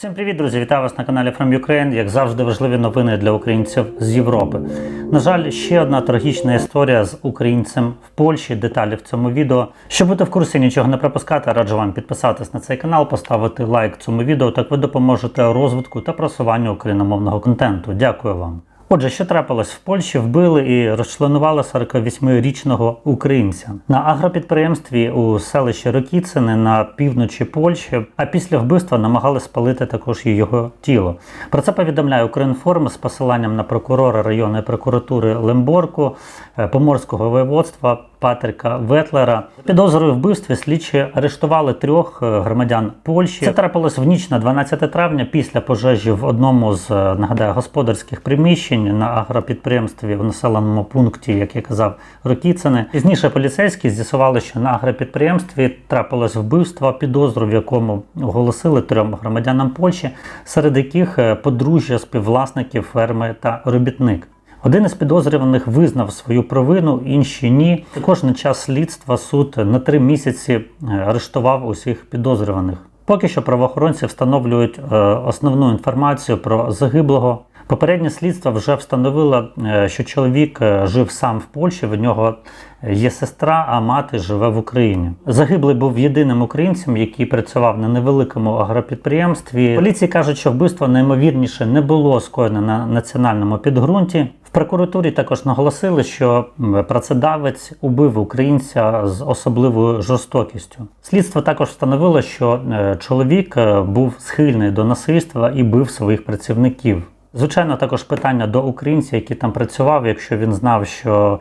Всім привіт, друзі! Вітаю вас на каналі From Ukraine. Як завжди, важливі новини для українців з Європи. На жаль, ще одна трагічна історія з українцем в Польщі. Деталі в цьому відео. Щоб бути в курсі нічого не пропускати, раджу вам підписатись на цей канал, поставити лайк цьому відео. Так ви допоможете розвитку та просуванню україномовного контенту. Дякую вам. Отже, що трапилось в Польщі, вбили і розчленували 48-річного українця на агропідприємстві у селищі Рокіцини на півночі Польщі. А після вбивства намагали спалити також і його тіло. Про це повідомляє Українформ з посиланням на прокурора районної прокуратури Лемборку е, Поморського воєводства Патрика Ветлера. Підозрою вбивстві слідчі арештували трьох е, громадян Польщі. Це трапилось в ніч на 12 травня після пожежі в одному з е, нагадаю господарських приміщень на агропідприємстві в населеному пункті, як я казав, Рокіцини. Пізніше поліцейські з'ясували, що на агропідприємстві трапилось вбивство, підозру, в якому оголосили трьом громадянам Польщі, серед яких е, подружжя співвласників ферми та робітник. Один із підозрюваних визнав свою провину, інші ні. Також на час слідства суд на три місяці е, арештував усіх підозрюваних. Поки що правоохоронці встановлюють е, основну інформацію про загиблого. Попереднє слідство вже встановило, е, що чоловік жив сам в Польщі. В нього є сестра, а мати живе в Україні. Загиблий був єдиним українцем, який працював на невеликому агропідприємстві. Поліції кажуть, що вбивство наймовірніше не було скоєне на національному підґрунті. В прокуратурі також наголосили, що працедавець убив українця з особливою жорстокістю. Слідство також встановило, що е, чоловік е, був схильний до насильства і бив своїх працівників. Звичайно, також питання до українця, який там працював, якщо він знав, що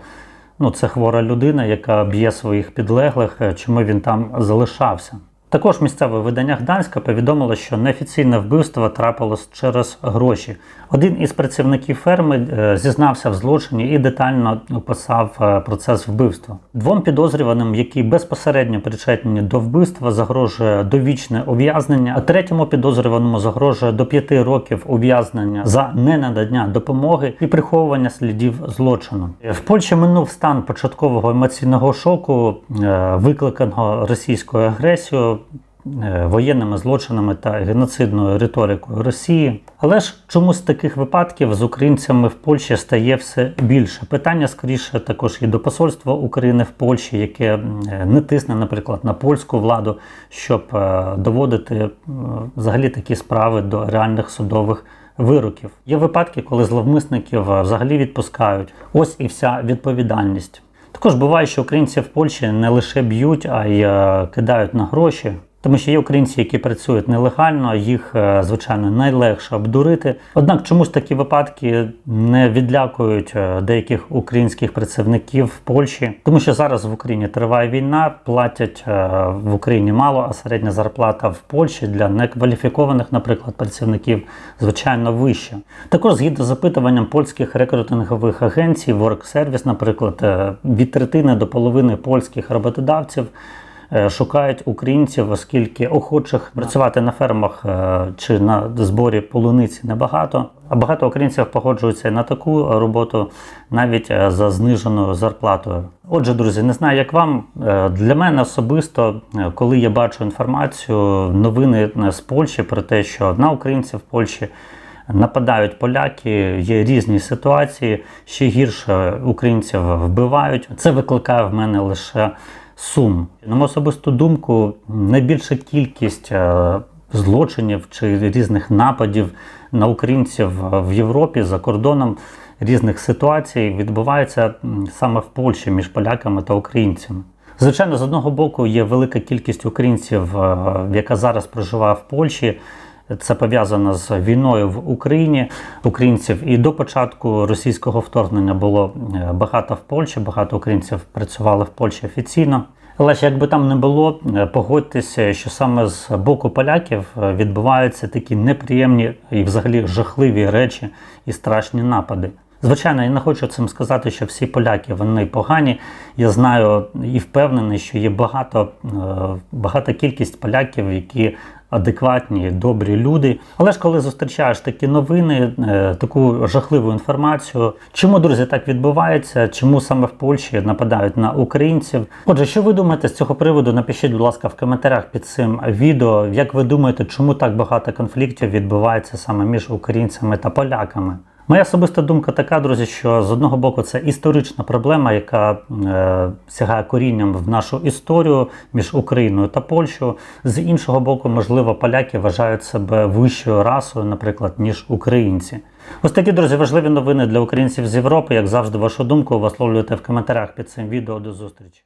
ну, це хвора людина, яка б'є своїх підлеглих, е, чому він там залишався. Також місцеве видання Гданська повідомило, що неофіційне вбивство трапилось через гроші. Один із працівників ферми е, зізнався в злочині і детально описав е, процес вбивства. Двом підозрюваним, які безпосередньо причетні до вбивства, загрожує довічне ув'язнення, а третьому підозрюваному загрожує до п'яти років ув'язнення за ненадання допомоги і приховування слідів злочину. В Польщі минув стан початкового емоційного шоку, е, викликаного російською агресією воєнними злочинами та геноцидною риторикою Росії. Але ж чомусь таких випадків з українцями в Польщі стає все більше. Питання скоріше також і до посольства України в Польщі, яке е, не тисне, наприклад, на польську владу, щоб е, доводити взагалі такі справи до реальних судових. Вироків є випадки, коли зловмисників е, взагалі відпускають. Ось і вся відповідальність. Також буває, що українці в Польщі не лише б'ють, а й е, кидають на гроші. Тому що є українці, які працюють нелегально, їх е, звичайно найлегше обдурити. Однак чомусь такі випадки не відлякують е, деяких українських працівників в Польщі, тому що зараз в Україні триває війна, платять е, в Україні мало, а середня зарплата в Польщі для некваліфікованих, наприклад, працівників звичайно вища. Також згідно з запитуванням польських рекрутингових агенцій, Workservice, наприклад, від третини до половини польських роботодавців шукають українців, оскільки охочих працювати на фермах е, чи на зборі полуниці небагато. А багато українців погоджуються на таку роботу навіть е, за зниженою зарплатою. Отже, друзі, не знаю, як вам Е, для мене особисто, е, коли я бачу інформацію, новини е, з Польщі про те, що на українців в Польщі нападають поляки, є різні ситуації, ще гірше українців вбивають. Це викликає в мене лише сум. На мою особисту думку, найбільша кількість е, злочинів чи різних нападів на українців в Європі за кордоном різних ситуацій відбувається саме в Польщі між поляками та українцями. Звичайно, з одного боку є велика кількість українців, е, яка зараз проживає в Польщі. Це пов'язано з війною в Україні. Українців і до початку російського вторгнення було е, багато в Польщі, багато українців працювали в Польщі офіційно. Але ж якби там не було, е, погодьтеся, що саме з боку поляків е, відбуваються такі неприємні і взагалі жахливі речі і страшні напади. Звичайно, я не хочу цим сказати, що всі поляки вони погані. Я знаю і впевнений, що є багато, е, багата кількість поляків, які адекватні, добрі люди. Але ж коли зустрічаєш такі новини, е, таку жахливу інформацію, чому друзі так відбувається? Чому саме в Польщі нападають на українців? Отже, що ви думаєте з цього приводу? Напишіть, будь ласка, в коментарях під цим відео. Як ви думаєте, чому так багато конфліктів відбувається саме між українцями та поляками? Моя особиста думка така, друзі, що з одного боку це історична проблема, яка е, сягає корінням в нашу історію між Україною та Польщею. З іншого боку, можливо, поляки вважають себе вищою расою, наприклад, ніж українці. Ось такі друзі, важливі новини для українців з Європи. Як завжди, вашу думку висловлюйте в коментарях під цим відео. До зустрічі.